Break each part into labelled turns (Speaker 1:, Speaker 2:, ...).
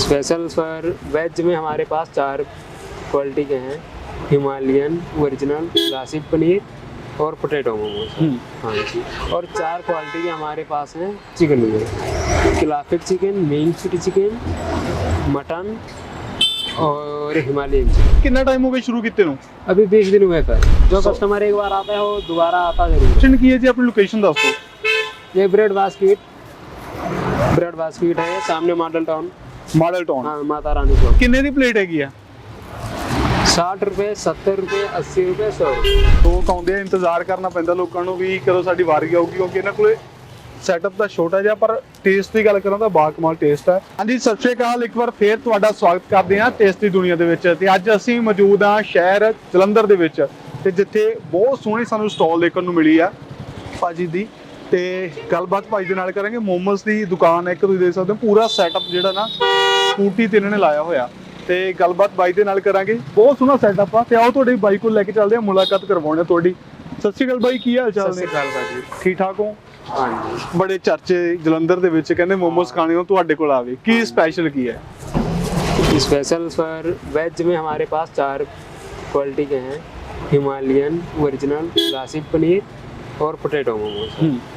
Speaker 1: Special for veg में हमारे पास चार क्वालिटी के हैं हिमालयन ओरिजिनल क्लासिक पनीर और पोटैटो मोमोज हाँ जी और चार क्वालिटी के हमारे पास हैं चिकन में classic chicken main city chicken mutton और हिमालयन चिकन
Speaker 2: ਕਿੰਨਾ ਟਾਈਮ ਹੋ ਗਿਆ ਸ਼ੁਰੂ ਕੀਤੇ ਨੂੰ
Speaker 1: अभी बीस दिन हुए सर जो
Speaker 2: So-
Speaker 1: कस्टमर एक बार आता है वो दोबारा आता जरूर है।
Speaker 2: ਲੋਕੇਸ਼ਨ ਕੀ ਹੈ ਜੀ ਆਪਣੀ ਲੋਕੇਸ਼ਨ ਦੱਸ ਦਿਓ
Speaker 1: ये ब्रेड बास्केट ब्रेड बास्केट है सामने मॉडल टाउन
Speaker 2: ਮਾਡਲ ਟਾਊਨ
Speaker 1: हाँ माता रानी चौक
Speaker 2: ਕਿੰਨੇ ਦੀ ਪਲੇਟ ਹੈਗੀ ਆ
Speaker 1: साठ रुपये सत्तर रुपये अस्सी रुपये सौ रुपये
Speaker 2: ਲੋਕ ਆਉਂਦੇ ਆ ਇੰਤਜ਼ਾਰ ਕਰਨਾ ਪੈਂਦਾ ਲੋਕਾਂ ਨੂੰ ਵੀ ਕਦੋਂ ਸਾਡੀ ਵਾਰੀ ਆਊਗੀ ਕਿਉਂਕਿ ਇਹਨਾਂ ਕੋਲੇ ਸੈਟਅਪ ਤਾਂ ਛੋਟਾ ਜਿਹਾ ਪਰ ਟੇਸਟ ਦੀ ਗੱਲ ਕਰਾਂ ਤਾਂ ਬਾਕਮਾਲ ਟੇਸਟ ਹੈ ਹਾਂਜੀ ਸਤਿ ਸ਼੍ਰੀ ਅਕਾਲ ਇੱਕ ਵਾਰ ਫੇਰ ਤੁਹਾਡਾ ਸਵਾਗਤ ਕਰਦੇ ਹਾਂ ਟੇਸਟੀ ਦੁਨੀਆ ਦੇ ਵਿੱਚ ਤੇ ਅੱਜ ਅਸੀਂ ਮੌਜੂਦ ਹਾਂ ਸ਼ਹਿਰ ਜਲੰਧਰ ਦੇ ਵਿੱਚ ਤੇ ਜਿੱਥੇ ਬਹੁਤ ਸੋਹਣੀ ਸਾਨੂੰ ਸਟਾਲ ਦੇਖਣ ਨੂੰ ਮਿਲੀ ਆ ਭਾਜੀ ਦੀ ਤੇ ਗੱਲਬਾਤ ਭਾਜੀ ਦੇ ਨਾਲ ਕਰਾਂਗੇ ਮੋਮੋਸ ਦੀ ਦੁਕਾਨ ਹੈ ਇੱਕ ਤੁਸੀਂ ਦੇਖ ਸਕਦੇ ਹੋ ਪੂਰਾ ਸੈਟਅਪ ਜਿਹੜਾ ਨਾ ਸਕੂਟੀ ਤੇ ਇਹਨਾਂ ਨੇ ਲਾਇਆ ਹੋਇਆ ਤੇ ਗੱਲਬਾਤ ਬਾਈ ਦੇ ਨਾਲ ਕਰਾਂਗੇ ਬਹੁਤ ਸੋਹਣਾ ਸੈਟਅਪ ਆ ਤੇ ਆਓ ਤੁਹਾਡੀ ਬਾਈ ਕੋਲ ਲੈ ਕੇ ਚੱਲਦੇ ਆ ਮੁਲਾਕਾਤ ਕਰਵਾਉਣੇ ਆ ਤੁਹਾਡੀ ਸਤਿ ਸ਼੍ਰੀ ਅਕਾਲ ਬਾਈ ਕੀ ਹਾਲ ਚਾਲ ਨੇ
Speaker 1: भाजी
Speaker 2: ਠੀਕ ਠਾਕ ਹੋ
Speaker 1: हाँ जी
Speaker 2: ਬੜੇ ਚਰਚੇ ਜਲੰਧਰ ਦੇ ਵਿੱਚ ਕਹਿੰਦੇ ਮੋਮੋਸ ਖਾਣੇ ਹੋ ਤੁਹਾਡੇ ਕੋਲ ਆਵੇ ਕੀ ਸਪੈਸ਼ਲ ਕੀ ਹੈ
Speaker 1: स्पेशल फॉर वेज में हमारे पास चार क्वालिटी के हैं हिमालयन ओरिजिनल क्लासिक पनीर और पोटैटो मोमोज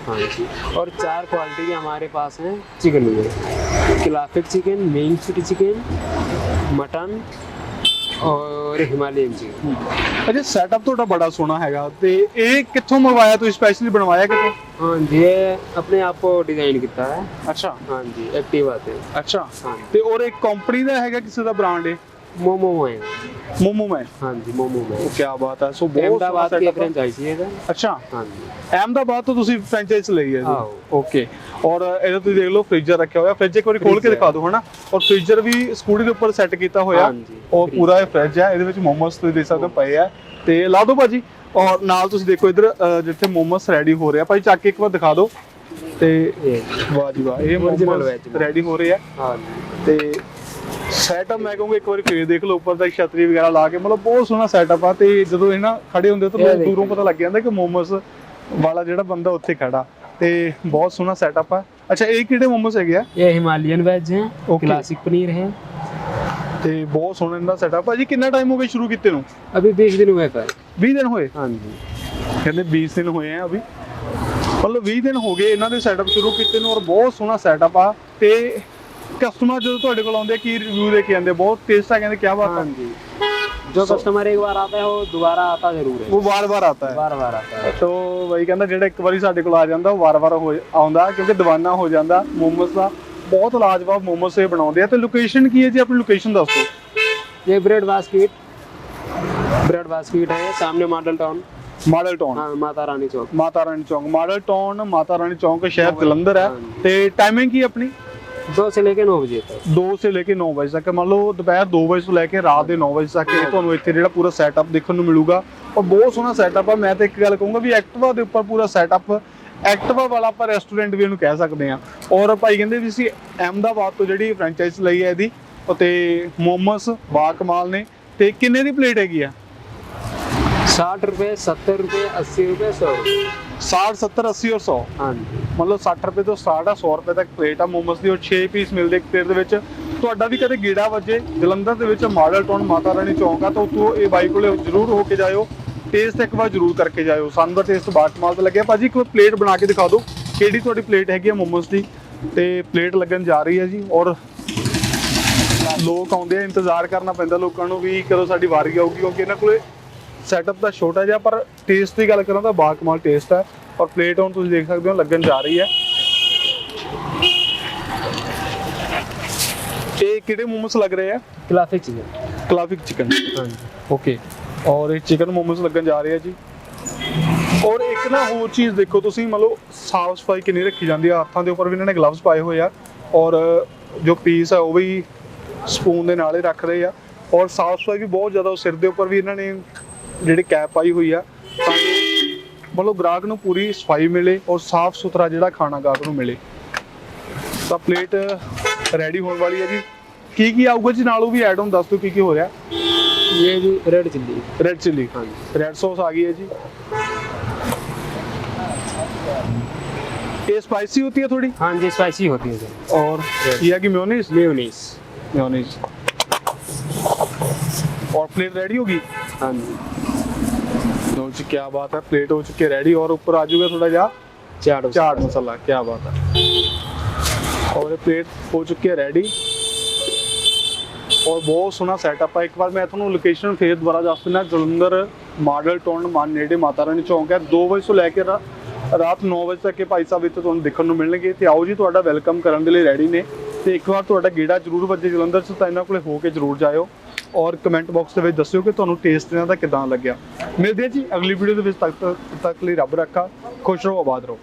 Speaker 1: हाँ जी और चार क्वालिटी के हमारे पास हैं चिकन में classic chicken main city chicken mutton और हिमालयन चिकन
Speaker 2: ਅਜੇ ਸੈਟਅਪ ਤੁਹਾਡਾ ਬੜਾ ਸੋਹਣਾ ਹੈਗਾ ਤੇ ਇਹ ਕਿੱਥੋਂ ਮੰਗਵਾਇਆ ਤੁਸੀਂ ਸਪੈਸ਼ਲੀ ਬਣਵਾਇਆ ਕਿੱਥੋਂ
Speaker 1: हाँ जी ये अपने आप को डिजाइन किया है
Speaker 2: ਅੱਛਾ
Speaker 1: हाँ जी एक्टिव आते हैं
Speaker 2: ਅੱਛਾ
Speaker 1: हाँ जी
Speaker 2: ਤੇ ਔਰ ਇੱਕ ਕੰਪਨੀ ਦਾ ਹੈਗਾ ਕਿਸੇ ਦਾ ਬ੍ਰਾਂਡ ਹੈ
Speaker 1: मोमो है
Speaker 2: ਮੋਮੋ ਮੈਂ
Speaker 1: हाँ जी मोमो में
Speaker 2: ਉਹ ਕੀ ਬਾਤ ਹੈ ਸੋ ਬਹੁਤ
Speaker 1: अहमदाबाद की
Speaker 2: setup ਆ।
Speaker 1: फ्रेंचाइजी है इधर।
Speaker 2: ਅੱਛਾ
Speaker 1: हाँ जी
Speaker 2: ਅਹਿਮਦਾਬਾਦ ਤੋਂ ਤੁਸੀਂ ਫਰੈਂਚਾਈਜ਼ ਲਈ ਹੈ
Speaker 1: ਆਹੋ।
Speaker 2: ਓਕੇ ਔਰ ਇਹਦਾ ਤੁਸੀਂ ਦੇਖ ਲਓ ਫ੍ਰੀਜ਼ਰ ਰੱਖਿਆ ਹੋਇਆ ਫ੍ਰਿਜ ਇੱਕ ਵਾਰੀ ਖੋਲ ਕੇ
Speaker 1: Fridge
Speaker 2: ਦਿਖਾ ਦਿਓ ਹਨਾ ਔਰ ਫ੍ਰੀਜ਼ਰ ਵੀ ਸਕੂਟੀ ਦੇ ਉੱਪਰ ਸੈੱਟ ਕੀਤਾ ਹੋਇਆ
Speaker 1: ਹਾਂਜੀ,
Speaker 2: ਔਰ
Speaker 1: fridge।
Speaker 2: ਪੂਰਾ ਇਹ ਫ੍ਰਿਜ ਹੈ ਇਹਦੇ ਵਿੱਚ ਮੋਮੋਸ ਤੁਸੀਂ ਦੇਖ ਸਕਦੇ ਹੋ ਪਏ ਆ ਤੇ ਲਾ ਦਿਓ ਭਾਜੀ ਔਰ ਨਾਲ ਤੁਸੀਂ ਦੇਖੋ ਇਧਰ ਜਿੱਥੇ ਮੋਮੋਸ ਰੈਡੀ ਹੋ ਰਿਹਾ ਭਾਈ ਚੱਕ ਕੇ ਇੱਕ ਵਾਰ ਦਿਖਾ ਦਿਓ ਤੇ
Speaker 1: ये
Speaker 2: ਵਾਹ ਜੀ ਵਾਹ ਇਹ
Speaker 1: Original
Speaker 2: momos
Speaker 1: veg momos।
Speaker 2: Ready ਹੋ ਰਹੇ ਆ
Speaker 1: हाँ जी
Speaker 2: ਤੇ ਸੈਟਅਪ ਮੈਂ ਕਹੂੰਗਾ ਇੱਕ ਵਾਰੀ ਫੇਰ ਦੇਖ ਲਓ ਉੱਪਰ ਦਾ ਛਤਰੀ ਵਗੈਰਾ ਲਾ ਕੇ ਮਤਲਬ ਬਹੁਤ ਸੋਹਣਾ ਸੈਟਅਪ ਆ ਤੇ ਜਦੋਂ ਇਹ ਨਾ ਖੜੇ ਹੁੰਦੇ ਤਾਂ ਲੋਕ ਦੂਰੋਂ ਪਤਾ ਲੱਗ ਜਾਂਦਾ ਕਿ ਮੋਮੋਸ ਵਾਲਾ ਜਿਹੜਾ ਬੰਦਾ ਉੱਥੇ ਖੜਾ। ਤੇ ਬਹੁਤ ਸੋਹਣਾ ਸੈਟਅਪ ਆ। ਅੱਛਾ ਇਹ ਕਿਹੜੇ ਮੋਮੋਸ ਹੈਗੇ ਆ?
Speaker 1: ਇਹ ਹਿਮਾਲੀਅਨ ਵੈਜ
Speaker 2: ਹੈ
Speaker 1: ਕਲਾਸਿਕ ਪਨੀਰ ਹੈ।
Speaker 2: ਤੇ ਬਹੁਤ ਸੋਹਣਾ ਇਹਦਾ ਸੈਟਅਪ ਆ ਜੀ ਕਿੰਨਾ ਟਾਈਮ ਹੋ ਗਿਆ ਸ਼ੁਰੂ ਕੀਤੇ ਨੂੰ?
Speaker 1: ਅਭੀ 20 ਦਿਨ ਹੋਏ ਸਰ
Speaker 2: 20 ਦਿਨ ਹੋਏ?
Speaker 1: ਹਾਂਜੀ।
Speaker 2: ਕਹਿੰਦੇ 20 ਦਿਨ ਹੋਏ ਆ ਅਭੀ। ਮਤਲਬ 20 ਦਿਨ ਹੋ ਗਏ ਇਹਨਾਂ ਦੇ ਸੈਟਅਪ ਸ਼ੁਰੂ ਕੀਤੇ ਨੂੰ ਔਰ ਬਹੁਤ ਸੋਹਣਾ ਸੈਟਅਪ ਆ। ਤੇ ਕਸਟਮਰ ਜਦੋਂ ਤੁਹਾਡੇ ਕੋਲ ਆਉਂਦੇ ਆ, ਕੀ ਰਿਵਿਊ ਦੇ ਕੇ ਆਉਂਦੇ ਆ? ਬਹੁਤ ਟੇਸਟ ਆ ਕਹਿੰਦੇ ਕੀ ਬਾਤ
Speaker 1: हाँ
Speaker 2: ਆ
Speaker 1: जी जो कस्टमर एक बार आता है वो दोबारा आता जरूर है
Speaker 2: ਉਹ ਵਾਰ-ਵਾਰ ਆਤਾ ਹੈ
Speaker 1: बार बार आता है
Speaker 2: ਤੋ ਬਈ ਕਹਿੰਦਾ ਜਿਹੜਾ ਇੱਕ ਵਾਰੀ ਸਾਡੇ ਕੋਲ ਆ ਜਾਂਦਾ ਉਹ ਵਾਰ-ਵਾਰ ਹੋ ਆਉਂਦਾ ਕਿਉਂਕਿ ਦੀਵਾਨਾ ਹੋ ਜਾਂਦਾ ਮੋਮੋਸ ਦਾ ਬਹੁਤ ਲਾਜਵਾਬ ਮੋਮੋਸ ਇਹ ਬਣਾਉਂਦੇ ਆ ਤੇ ਲੋਕੇਸ਼ਨ ਕੀ ਹੈ ਜੀ ਆਪਣੀ ਲੋਕੇਸ਼ਨ ਦੱਸ ਦਿਓ
Speaker 1: ये ब्रेड बास्केट ब्रेड बास्केट है सामने मॉडल टाउन
Speaker 2: ਮਾਡਲ ਟਾਊਨ
Speaker 1: हाँ माता रानी चौक
Speaker 2: ਮਾਤਾ ਰਾਣੀ ਚੌਂਕ ਮਾਡਲ ਟਾਊਨ ਮਾਤਾ ਰਾਣੀ ਚੌਂਕ ਸ਼ਹਿਰ ਜਲੰਧਰ ਹੈ
Speaker 1: ਹਾਂਜੀ।
Speaker 2: ਤੇ ਟਾਈਮਿੰਗ ਕੀ ਆਪਣੀ
Speaker 1: दो से लेके नौ बजे तक
Speaker 2: 2 ਸੇ ਲੈ ਕੇ 9 ਵਜੇ ਤੱਕ ਮੰਨ ਲਓ ਦੁਪਹਿਰ 2 ਵਜੇ ਤੋਂ ਲੈ ਕੇ ਰਾਤ ਦੇ 9 ਵਜੇ ਤੱਕ ਇਹ ਤੁਹਾਨੂੰ ਇੱਥੇ ਜਿਹੜਾ ਪੂਰਾ ਸੈਟਅਪ ਦੇਖਣ ਨੂੰ ਮਿਲੂਗਾ ਔਰ ਬਹੁਤ ਸੋਹਣਾ ਸੈਟਅਪ ਆ ਮੈਂ ਤਾਂ ਇੱਕ ਗੱਲ ਕਹੂੰਗਾ ਵੀ ਐਕਟਿਵਾ ਦੇ ਉੱਪਰ ਪੂਰਾ ਸੈਟਅਪ ਐਕਟਿਵਾ ਵਾਲਾ ਆਪਾਂ ਰੈਸਟੋਰੈਂਟ ਵੀ ਇਹਨੂੰ ਕਹਿ ਸਕਦੇ ਆ ਔਰ ਭਾਈ ਕਹਿੰਦੇ ਵੀ ਅਸੀਂ ਅਹਿਮਦਾਬਾਦ ਤੋਂ ਜਿਹੜੀ ਫਰੈਂਚਾਈਜ਼ ਲਈ ਹੈ ਇਹਦੀ ਅਤੇ ਮੋਮੋਸ ਬਾ ਕਮਾਲ ਨੇ ਤੇ ਕਿੰਨੇ ਦੀ ਪਲੇਟ ਹੈਗੀ ਆ
Speaker 1: साठ रुपये सत्तर रुपये अस्सी रुपये सौ रुपये
Speaker 2: 60 70 80 ਔਰ 100
Speaker 1: हाँ जी
Speaker 2: ਮਤਲਬ 60 ਰੁਪਏ ਤੋਂ ਸਟਾਰਟ ਆ 100 ਰੁਪਏ ਤੱਕ ਪਲੇਟ ਆ ਮੋਮੋਸ ਦੀ ਔਰ 6 ਪੀਸ ਮਿਲਦੇ ਇੱਕ ਪਲੇਟ ਦੇ ਵਿੱਚ। ਤੁਹਾਡਾ ਵੀ ਕਦੇ ਗੇੜਾ ਵੱਜੇ ਜਲੰਧਰ ਦੇ ਵਿੱਚ ਮਾਡਲ ਟਾਊਨ ਮਾਤਾ ਰਾਣੀ ਚੌਂਕ ਆ ਤਾਂ ਉੱਥੋਂ ਇਹ ਬਾਈ ਕੋਲੇ ਜ਼ਰੂਰ ਹੋ ਕੇ ਜਾਇਓ। ਟੇਸਟ ਇੱਕ ਵਾਰ ਜ਼ਰੂਰ ਕਰਕੇ ਜਾਇਓ। ਸਾਨੂੰ ਦਾ ਟੇਸਟ ਬਾਟਮਾਲ ਦਾ ਲੱਗਿਆ। ਭਾਜੀ ਇੱਕ ਵਾਰ ਪਲੇਟ ਬਣਾ ਕੇ ਦਿਖਾ ਦਿਓ ਕਿਹੜੀ ਤੁਹਾਡੀ ਪਲੇਟ ਹੈਗੀ ਆ ਮੋਮੋਸ ਦੀ। ਤੇ ਪਲੇਟ ਲੱਗਣ ਜਾ ਰਹੀ ਹੈ ਜੀ ਔਰ ਲੋਕ ਆਉਂਦੇ ਆ ਇੰਤਜ਼ਾਰ ਕਰਨਾ ਪੈਂਦਾ ਲੋਕਾਂ ਨੂੰ ਵੀ ਕਦੋਂ ਸਾਡੀ ਵਾਰੀ ਆਊਗੀ ਕਿਉਂਕਿ ਇਹਨਾਂ ਕੋਲੇ ਸੈਟਅਪ ਤਾਂ ਛੋਟਾ ਜਿਹਾ ਪਰ ਟੇਸਟ ਦੀ ਗੱਲ ਕਰਾਂ ਤਾਂ ਬਾਕਮਾਲ ਟੇਸਟ ਹੈ। ਔਰ ਪਲੇਟ ਹੁਣ ਤੁਸੀਂ ਦੇਖ ਸਕਦੇ ਹੋ ਲੱਗਣ ਜਾ ਰਹੀ ਹੈ। ਇਹ ਕਿਹੜੇ ਮੋਮੋਸ ਲੱਗ ਰਹੇ ਆ? Classic chicken
Speaker 1: classic chicken
Speaker 2: okay ਔਰ ਇਹ ਚਿਕਨ ਮੋਮੋਸ ਲੱਗਣ ਜਾ ਰਹੇ ਆ ਜੀ। ਔਰ ਇੱਕ ਨਾ ਹੋਰ ਚੀਜ਼ ਦੇਖੋ ਤੁਸੀਂ ਮਤਲਬ ਸਾਫ਼ ਸਫ਼ਾਈ ਕਿੰਨੀ ਰੱਖੀ ਜਾਂਦੀ ਆ। ਹੱਥਾਂ ਦੇ ਉੱਪਰ ਵੀ ਇਹਨਾਂ ਨੇ ਗਲਵਸ ਪਾਏ ਹੋਏ ਆ। ਔਰ ਜੋ ਪੀਸ ਆ ਉਹ ਵੀ ਸਪੂਨ ਦੇ ਨਾਲ ਹੀ ਰੱਖ ਰਹੇ ਆ। ਔਰ ਸਾਫ਼ ਸਫ਼ਾਈ ਵੀ ਬਹੁਤ ਜ਼ਿਆਦਾ ਸਿਰ ਦੇ ਉੱਪਰ ਵੀ ਇਹਨਾਂ ਨੇ ਜਿਹੜੀ ਕੈਪ ਪਾਈ ਹੋਈ ਆ ਤਾਂ ਕਿ ਮਤਲਬ ਗ੍ਰਾਹਕ ਨੂੰ ਪੂਰੀ ਸਫਾਈ ਮਿਲੇ ਔਰ ਸਾਫ ਸੁਥਰਾ ਜਿਹੜਾ ਖਾਣਾ ਗਾਹਕ ਨੂੰ ਮਿਲੇ ਤਾਂ ਪਲੇਟ ਰੈਡੀ ਹੋਣ ਵਾਲੀ ਹੈ ਜੀ ਕੀ ਕੀ ਆਊਗਾ ਜੀ ਨਾਲ ਉਹ ਵੀ ਐਡ ਹੁਣ ਦੱਸ ਦਿਓ ਕੀ ਕੀ ਹੋ ਰਿਹਾ
Speaker 1: ये भी रेड चिल्ली
Speaker 2: ਰੈਡ ਚਿੱਲੀ
Speaker 1: हाँ जी
Speaker 2: रेड सॉस आ गई है जी ये स्पाइसी होती है थोड़ी
Speaker 1: हाँ जी स्पाइसी होती है सर
Speaker 2: और ये है कि मेयोनीज
Speaker 1: मेयोनीज
Speaker 2: मेयोनीज और प्लेट रेडी होगी
Speaker 1: हाँ जी
Speaker 2: लो जी क्या बात है प्लेट हो चुकी है रेडी और ऊपर आ जाएगा थोड़ा जा
Speaker 1: चाट
Speaker 2: चाट मसाला क्या बात है और ये प्लेट ਹੋ ਚੁੱਕੀ ਹੈ ਰੈਡੀ ਔਰ ਬਹੁਤ ਸੋਹਣਾ ਸੈਟਅਪ ਹੈ ਇੱਕ ਵਾਰ ਮੈਂ ਤੁਹਾਨੂੰ ਲੋਕੇਸ਼ਨ ਫੇਰ ਦੁਬਾਰਾ ਦੱਸ ਦਿੰਦਾ ਜਲੰਧਰ ਮਾਡਲ ਟਾਊਨ ਮਾਨ ਨੇੜੇ ਮਾਤਾ ਰਾਣੀ ਚੌਂਕ ਹੈ 2 ਵਜੇ ਤੋਂ ਲੈ ਕੇ ਰਾ- ਰਾਤ 9 ਵਜੇ ਤੱਕ ਇਹ ਭਾਈ ਸਾਹਿਬ ਇੱਥੇ ਤੁਹਾਨੂੰ ਦੇਖਣ ਨੂੰ ਮਿਲਣਗੇ ਤੇ ਆਓ ਜੀ ਤੁਹਾਡਾ ਵੈਲਕਮ ਕਰਨ ਦੇ ਲਈ ਰੈਡੀ ਨੇ ਤੇ ਇੱਕ ਵਾਰ ਤੁਹਾਡਾ ਗੇੜਾ ਜ਼ਰੂਰ ਵੱਜੇ ਜਲੰਧਰ 'ਚ ਤਾਂ ਇਹਨਾਂ ਕੋਲੇ ਹੋ ਕੇ ਜ਼ਰੂਰ ਜਾਇਓ ਔਰ ਕਮੈਂਟ ਬਾਕਸ ਦੇ ਵਿੱਚ ਦੱਸਿਓ ਕਿ ਤੁਹਾਨੂੰ ਟੇਸਟ ਇਹਨਾਂ ਦਾ ਕਿਦਾਂ ਲੱਗਿਆ। ਮਿਲਦੇ ਹਾਂ ਜੀ ਅਗਲੀ ਵੀਡੀਓ ਦੇ ਵਿੱਚ ਤੱਕ ਤੱਕ ਲਈ ਰੱਬ ਰੱਖਾ। ਖੁਸ਼ ਰਹੋ, ਆਬਾਦ ਰਹੋ।